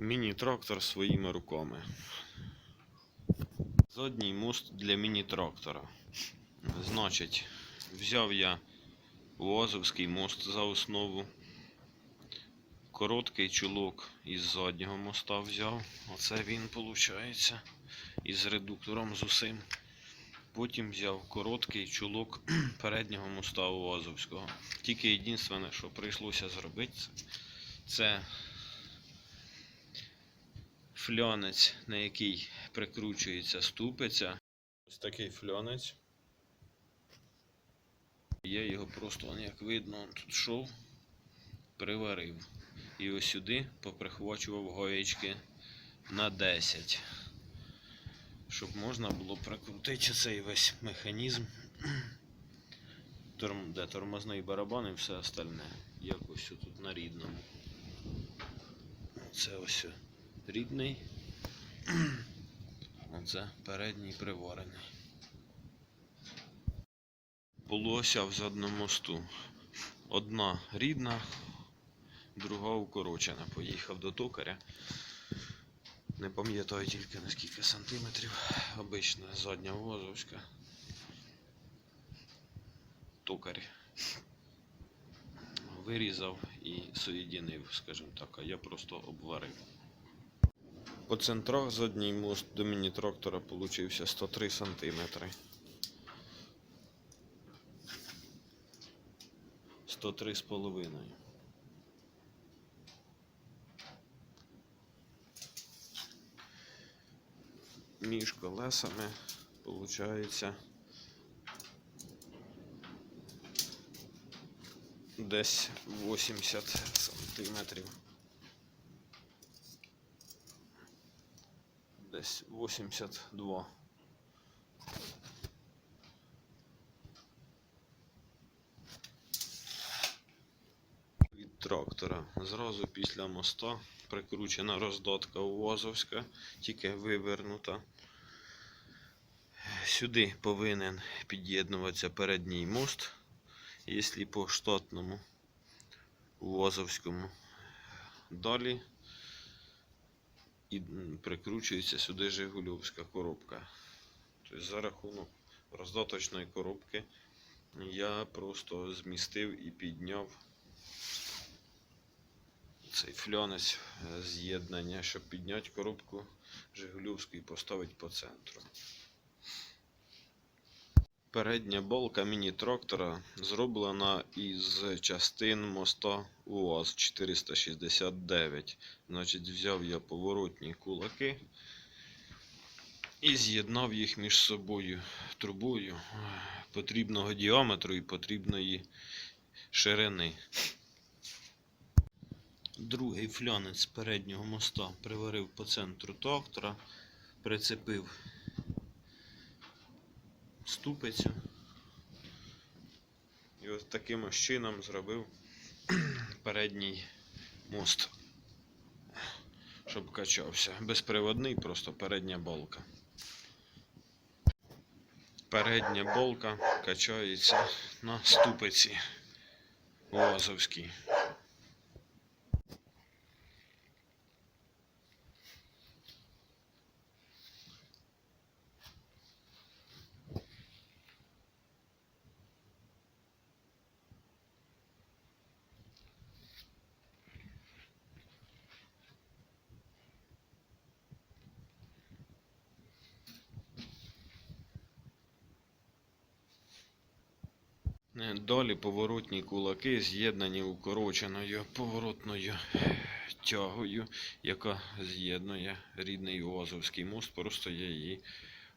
Міні-трактор своїми руками. Задній мост для міні-трактора. Значить, взяв я Уазовський мост за основу. Короткий чулок із заднього моста взяв. Оце він виходить. Із редуктором з усім. Потім взяв короткий чулок переднього моста Уазовського. Тільки єдине, що прийшлося зробити, це флянець, на який прикручується ступиця. Ось такий флянець. Я його просто, як видно, тут йшов, приварив. І ось сюди поприхвачував гаєчки на 10. Щоб можна було прикрутити цей весь механізм, де тормозний барабан і все остальне. Як ось тут на рідному. Це ось рідний. Оце передній приварений. Полуося в задному мосту. Одна рідна, друга укорочена. Поїхав до токаря. Не пам'ятаю тільки на скільки сантиметрів. Обична задня возовська. Токар. Вирізав і соєдинив, скажімо так, а я просто обварив. По центрах задній мост до міні-трактора получився 103 сантиметри. 103 з половиною. Між колесами получається десь 80 сантиметрів. Десь 82. Від трактора. Зразу після моста прикручена роздатка УАЗовська, тільки вивернута. Сюди повинен під'єднуватися передній мост, якщо по штатному УАЗовському. Далі і прикручується сюди Жигульовська коробка. Тобто за рахунок роздаточної коробки я просто змістив і підняв цей флянець е, з'єднання, щоб підняти коробку Жигульовську і поставити по центру. Передня балка міні-трактора зроблена із частин моста УАЗ 469. Значить, взяв я поворотні кулаки і з'єднав їх між собою трубою потрібного діаметру і потрібної ширини. Другий флянець переднього моста приварив по центру трактора, прицепив ступицю. І ось таким чином зробив передній мост, щоб качався. Безприводний, просто передня балка. Передня болка качається на ступиці Уазовській. Е, Далі поворотні кулаки з'єднані укороченою поворотною тягою, яка з'єднує рідний Уазовський мост, просто я її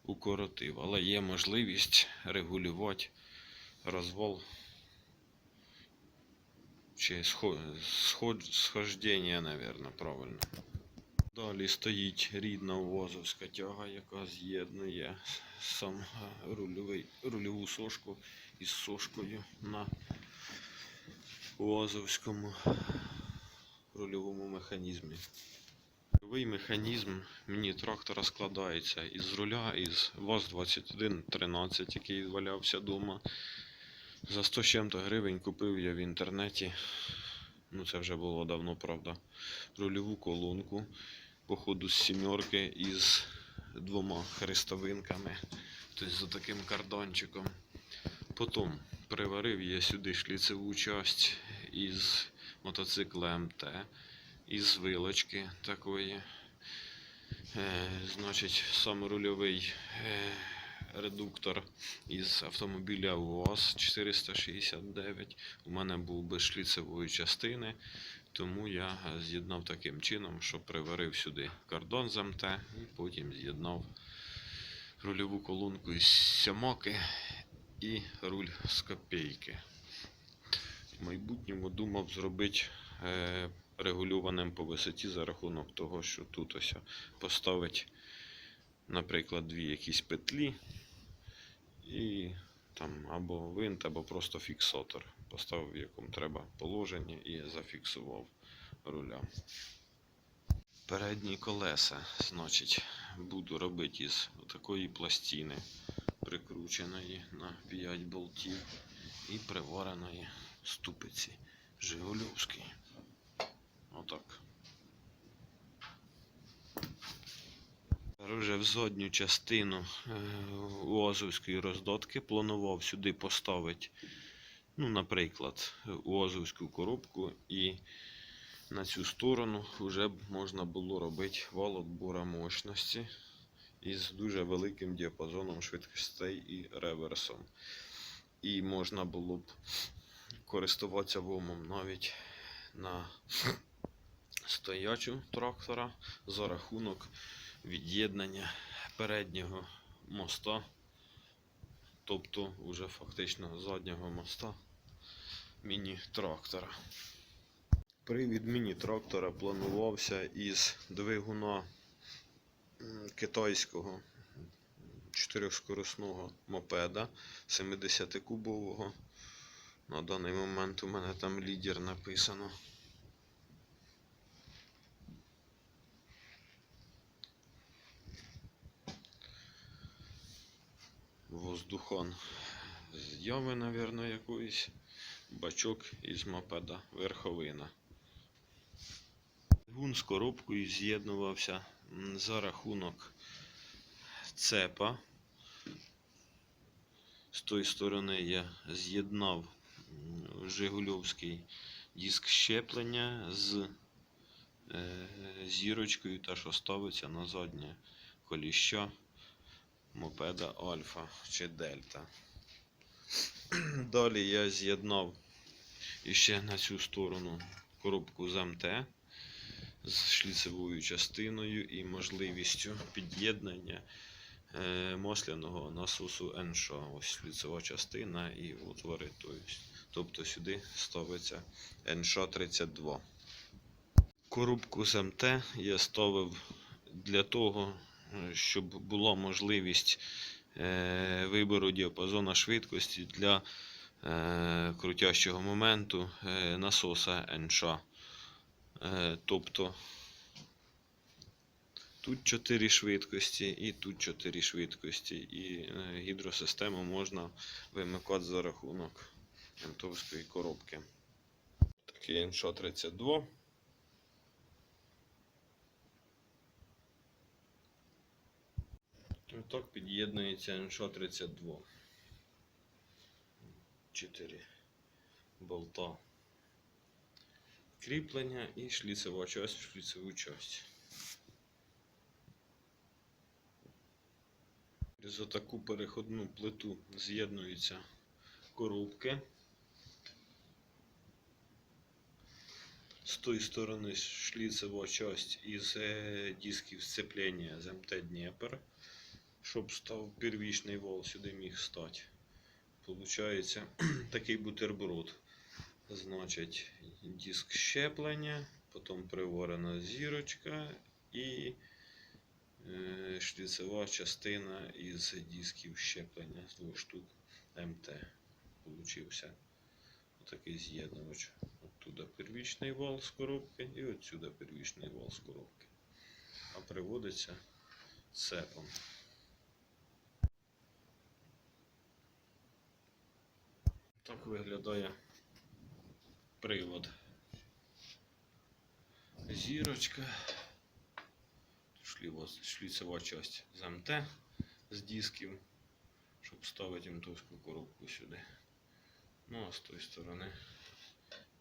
укоротив. Але є можливість регулювати розвал чи схо- схождення, мабуть, правильно. Далі стоїть рідна УАЗовська тяга, яка з'єднує сам рульовий, рульову сошку із сошкою на УАЗовському рульовому механізмі. Рульовий механізм мені трактора складається із руля із ВАЗ-2113, який валявся вдома. За 100 чим-то гривень купив я в інтернеті ну це вже було давно, правда, рульову колонку, походу з сімерки із двома хрестовинками, тобто з таким кардончиком. Потім приварив я сюди шліцеву часть із мотоцикла МТ, із вилочки такої. Е, значить, сам рульовий е, редуктор із автомобіля УАЗ 469 у мене був без шліцевої частини, тому я з'єднав таким чином, що приварив сюди кордон з МТ і потім з'єднав рульову колонку із сямоки і руль з копійки. В майбутньому думав зробити е, регулюваним по висоті за рахунок того, що тут ось поставить, наприклад, дві якісь петлі і там або винт, або просто фіксатор. Поставив в якому треба положення і зафіксував руля. Передні колеса, значить, буду робити із такої пластини, прикрученої на 5 болтів і привареної ступиці Жигульовської. Отак. Вже в задню частину е, УАЗовської роздатки планував сюди поставити, ну, наприклад, УАЗовську коробку і на цю сторону вже б можна було робити вал отбора мощності із дуже великим діапазоном швидкостей і реверсом. І можна було б користуватися вомом навіть на стоячу трактора за рахунок від'єднання переднього моста, тобто уже фактично заднього моста міні-трактора. Привід міні-трактора планувався із двигуна китайського чотирьохскоросного мопеда 70-кубового. На даний момент у мене там лідер написано. Воздухон з ями, мабуть, якоїсь. Бачок із мопеда верховина. Двигун з коробкою з'єднувався за рахунок цепа. З тої сторони я з'єднав Жигульовський диск щеплення з е, зірочкою, та що ставиться на заднє коліща мопеда Альфа чи Дельта. Далі я з'єднав іще на цю сторону коробку з МТ з шліцевою частиною і можливістю під'єднання е, масляного насосу НШ. Ось шліцева частина і отвори. то. Тобто сюди ставиться НШ-32. Коробку з я ставив для того, е, щоб була можливість е, вибору діапазону швидкості для крутящого моменту насоса НШ. Е, тобто тут 4 швидкості і тут 4 швидкості, і е, гідросистему можна вимикати за рахунок ентовської коробки. Такий НШ-32. Отак під'єднується НШ-32. 4 болта кріплення і шліцева часть в шліцеву часть. За таку переходну плиту з'єднуються коробки. З тої сторони шліцева часть із е, дисків сцеплення з МТ Дніпр, щоб став первічний вал сюди міг стати. Получається такий бутерброд. Значить, диск щеплення, потім приварена зірочка і е, шліцева частина із дисків щеплення з двох штук МТ. Получився такий з'єднувач. Оттуда первічний вал з коробки і отсюда первічний вал з коробки. А приводиться цепом. Так виглядає привод зірочка. Шліцева часть з МТ з дисків, щоб ставити МТовську коробку сюди. Ну а з тої сторони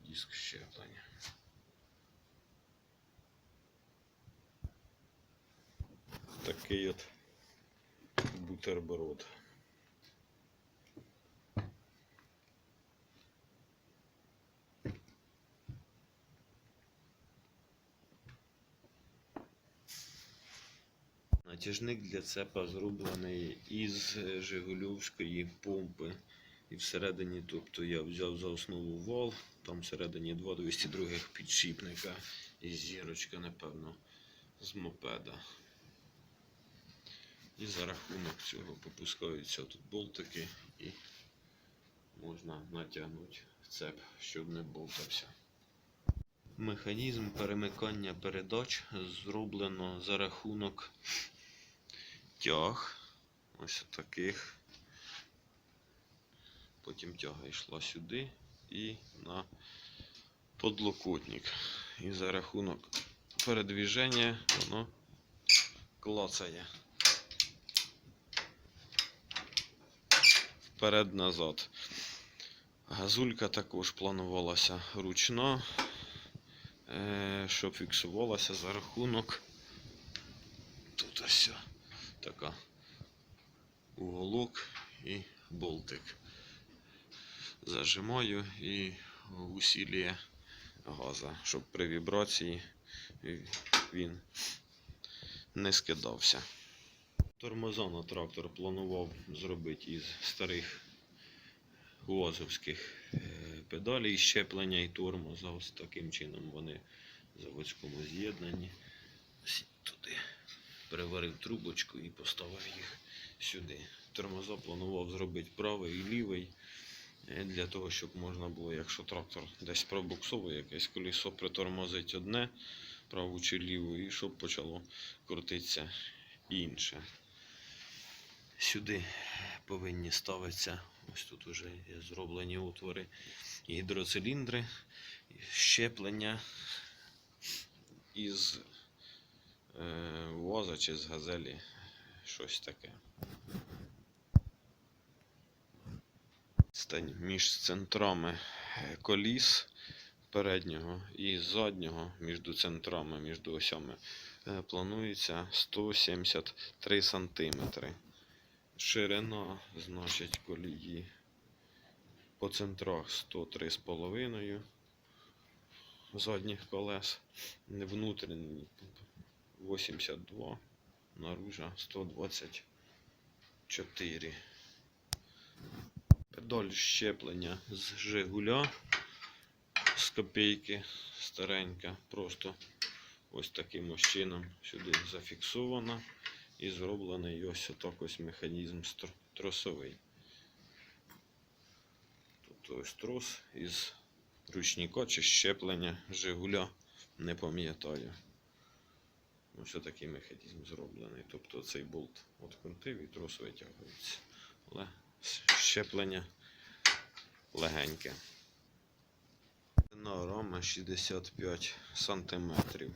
диск щеплення. Такий от бутерброд. Натяжник для цепа зроблений із е, Жигульовської помпи. І всередині, тобто я взяв за основу вал, там всередині два 202 підшипника і зірочка, напевно, з мопеда. І за рахунок цього попускаються тут болтики і можна натягнути цеп, щоб не болтався. Механізм перемикання передач зроблено за рахунок тяг. Ось таких. Потім тяга йшла сюди і на подлокотник. І за рахунок передвіження воно клацає. Вперед-назад. Газулька також планувалася ручна, е, що фіксувалася за рахунок. Тут ось така уголок і болтик. Зажимаю і усилює газа, щоб при вібрації він не скидався. Тормоза трактор планував зробити із старих УАЗовських е, педалей щеплення і тормоза. Ось таким чином вони заводському з'єднані. Ось туди переварив трубочку і поставив їх сюди. Тормоза планував зробити правий і лівий. е, Для того, щоб можна було, якщо трактор десь пробуксовує якесь колесо, притормозить одне, праву чи ліву, і щоб почало крутитися інше. Сюди повинні ставитися, ось тут вже зроблені отвори, гідроциліндри, щеплення із е, УАЗа чи з газелі, щось таке. Стань між центрами е, коліс переднього і заднього між центрами, між осями е, планується 173 сантиметри. Ширина, значить, колії по центрах 103,5 задніх колес, внутрішні 82, наружа 124. Педаль щеплення з Жигуля з копійки старенька, просто ось таким ось чином сюди зафіксована і зроблений ось отак ось механізм тросовий. Тут ось трос із ручника чи щеплення Жигуля, не пам'ятаю. Ось такий механізм зроблений. Тобто цей болт відкрутив і трос витягується. Але щеплення легеньке. На рама 65 сантиметрів.